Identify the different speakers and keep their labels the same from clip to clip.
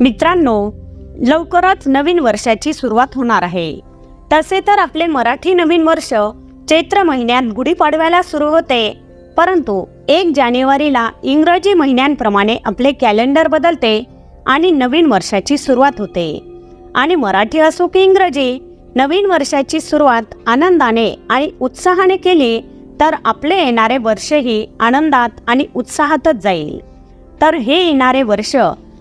Speaker 1: मित्रांनो लवकरच नवीन वर्षाची सुरुवात होणार आहे. तसे तर आपले मराठी नवीन वर्ष चैत्र महिन्यात गुढीपाडव्याला सुरू होते. परंतु एक जानेवारीला इंग्रजी महिन्यांप्रमाणे आपले कॅलेंडर बदलते आणि नवीन वर्षाची सुरुवात होते. आणि मराठी असो की इंग्रजी नवीन वर्षाची सुरुवात आनंदाने आणि उत्साहाने केली तर आपले येणारे वर्षही आनंदात आणि उत्साहातच जाईल. तर हे येणारे वर्ष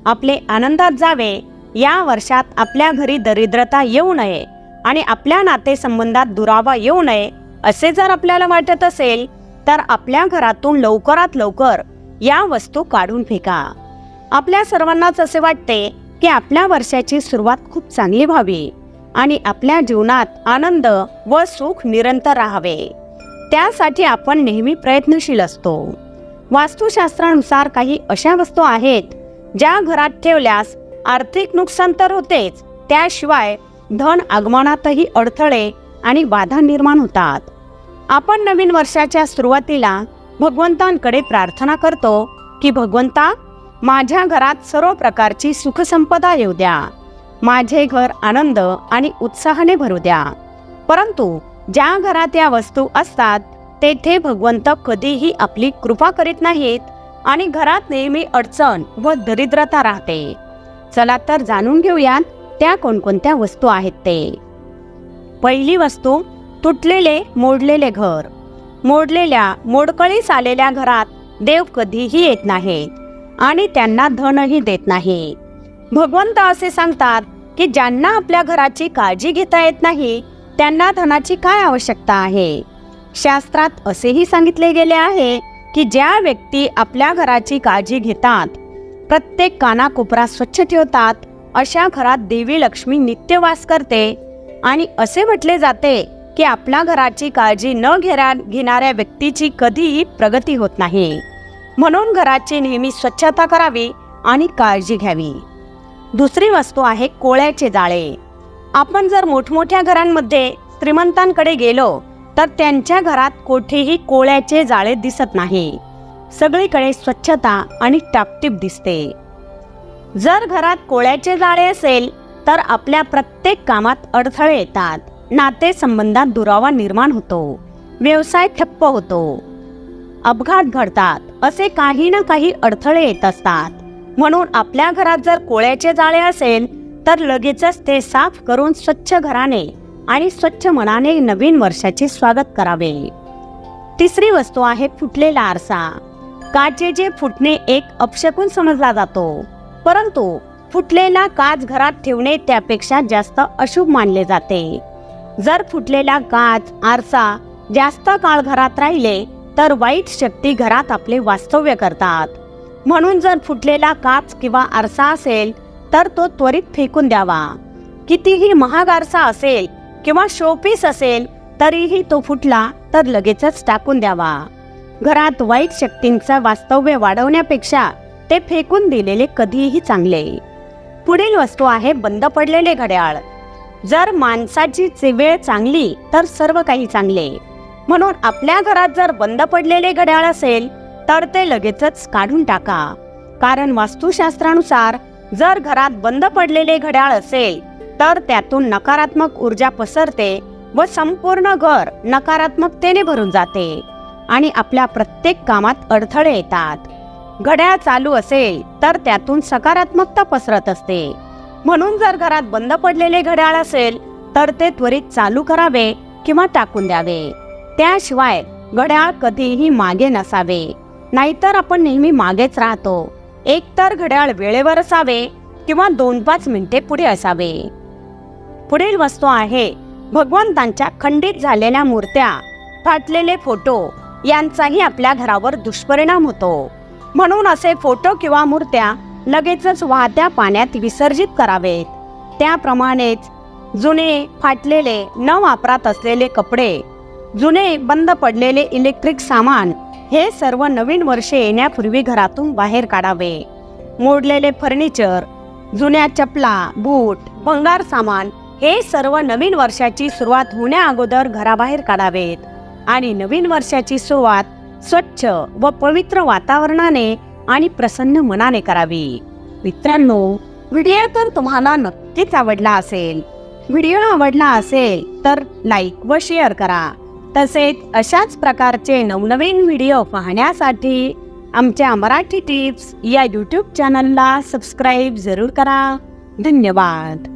Speaker 1: आपले आनंदात जावे या वर्षात आपल्या घरी दरिद्रता येऊ नये आणि आपल्या नातेसंबंधात दुरावा येऊ नये असे जर आपल्याला वाटत असेल तर आपल्या घरातून लवकरात लवकर या वस्तू काढून फेका. आपल्या सर्वांनाच असे वाटते की आपल्या वर्षाची सुरुवात खूप चांगली व्हावी आणि आपल्या जीवनात आनंद व सुख निरंतर राहावे. त्यासाठी आपण नेहमी प्रयत्नशील असतो. वास्तुशास्त्रानुसार काही अशा वस्तू आहेत ज्या घरात ठेवल्यास आर्थिक नुकसान तर होतेच त्याशिवाय धन आगमनातही अडथळे आणि बाधा निर्माण होतात. आपण नवीन वर्षाच्या सुरुवातीला भगवंतांकडे प्रार्थना करतो की भगवंता माझ्या घरात सर्व प्रकारची सुखसंपदा येऊ द्या. माझे घर आनंद आणि उत्साहाने भरू द्या. परंतु ज्या घरात या वस्तू असतात तेथे भगवंत कधीही आपली कृपा करीत नाहीत आणि घरात नेहमी अडचण व दरिद्रता राहते. चला तर जाणून घेऊयात त्या कोणकोणत्या वस्तू आहेत ते. पहिली वस्तू तुटलेले मोडलेले घर. मोडलेल्या मोडकळीस आलेल्या घरात देव कधीही येत नाहीत आणि त्यांना धनही देत नाही. भगवंत असे सांगतात की ज्यांना आपल्या घराची काळजी घेता येत नाही त्यांना धनाची काय आवश्यकता आहे? शास्त्रात असेही सांगितले गेले आहे की ज्या व्यक्ती आपल्या घराची काळजी घेतात प्रत्येक कानाकोपरा स्वच्छ ठेवतात अशा घरात देवी लक्ष्मी नित्यवास करते आणि असे म्हटले जाते की आपल्या घराची काळजी न घेरा घेणाऱ्या व्यक्तीची कधीही प्रगती होत नाही. म्हणून घराची नेहमी स्वच्छता करावी आणि काळजी घ्यावी. दुसरी वस्तू आहे कोळ्याचे जाळे. आपण जर मोठमोठ्या घरांमध्ये श्रीमंतांकडे गेलो तर त्यांच्या घरात कोठेही कोळ्याचे जाळे दिसत नाही. सगळीकडे स्वच्छता आणि टापटीप दिसते. जर घरात कोळ्याचे जाळे असेल तर आपल्या प्रत्येक कामात अडथळे येतात. नातेसंबंधात दुरावा निर्माण होतो. व्यवसाय ठप्प होतो. अपघात घडतात. असे काही ना काही अडथळे येत असतात. म्हणून आपल्या घरात जर कोळ्याचे जाळे असेल तर लगेचच ते साफ करून स्वच्छ घराने आणि स्वच्छ मनाने नवीन वर्षाचे स्वागत करावे. तिसरी वस्तू आहे फुटलेला आरसा. काचेचे फुटणे एक अपशकून समजला जातो. परंतु फुटलेला काच घरात ठेवणे त्यापेक्षा जास्त अशुभ मानले जाते. जर फुटलेला काच आरसा जास्त काळ घरात राहिले तर वाईट शक्ती घरात आपले वास्तव्य करतात. म्हणून जर फुटलेला काच किंवा आरसा असेल तर तो त्वरित फेकून द्यावा. कितीही महाग आरसा असेल किंवा शोपीस असेल तरीही तो फुटला तर लगेचच टाकून द्यावा. घरात वाईट शक्तींचं वास्तव्य वाढवण्यापेक्षा ते फेकून दिलेले कधीही चांगले. पुढील वस्तू आहे बंद पडलेले घड्याळ. जर माणसाची वेळ चांगली तर सर्व काही चांगले. म्हणून आपल्या घरात जर बंद पडलेले घड्याळ असेल तर ते लगेचच काढून टाका. कारण वास्तुशास्त्रानुसार जर घरात बंद पडलेले घड्याळ असेल तर त्यातून नकारात्मक ऊर्जा पसरते व संपूर्ण घर नकारात्मकतेने भरून जाते आणि आपल्या प्रत्येक कामात अडथळे येतात. घड्याळ चालू असेल तर त्यातून सकारात्मकता पसरत असते. म्हणून जर घरात बंद पडलेले घड्याळ असेल तर ते त्वरित चालू करावे किंवा टाकून द्यावे. त्याशिवाय घड्याळ कधीही मागे नसावे. नाहीतर आपण नेहमी मागेच राहतो. एकतर घड्याळ वेळेवर असावे किंवा दोन पाच मिनिटे पुढे असावे. पुढील वस्तू आहे. भगवंतांच्या खंडित झालेल्या मूर्त्या फाटलेले फोटो यांचाही आपल्या घरावर दुष्परिणाम होतो. म्हणून असे फोटो किंवा मूर्त्या लगेचच वाहत्या पाण्यात विसर्जित करावेत. त्याप्रमाणेच जुने फाटलेले न वापरात असलेले कपडे जुने बंद पडलेले इलेक्ट्रिक सामान हे सर्व नवीन वर्ष येण्यापूर्वी घरातून बाहेर काढावे. मोडलेले फर्निचर जुन्या चपला बूट भंगार सामान हे सर्व नवीन वर्षाची सुरुवात होण्या अगोदर घराबाहेर काढावेत. आणि नवीन वर्षाची सुरुवात स्वच्छ व पवित्र वातावरणाने आणि प्रसन्न मनाने करावी. मित्रांनो व्हिडिओ तर तुम्हाला नक्कीच आवडला असेल. व्हिडिओ आवडला असेल तर लाईक व शेअर करा. तसेच अशाच प्रकारचे नवनवीन व्हिडिओ पाहण्यासाठी आमच्या मराठी टिप्स या यूट्यूब चॅनलला सबस्क्राईब जरूर करा. धन्यवाद.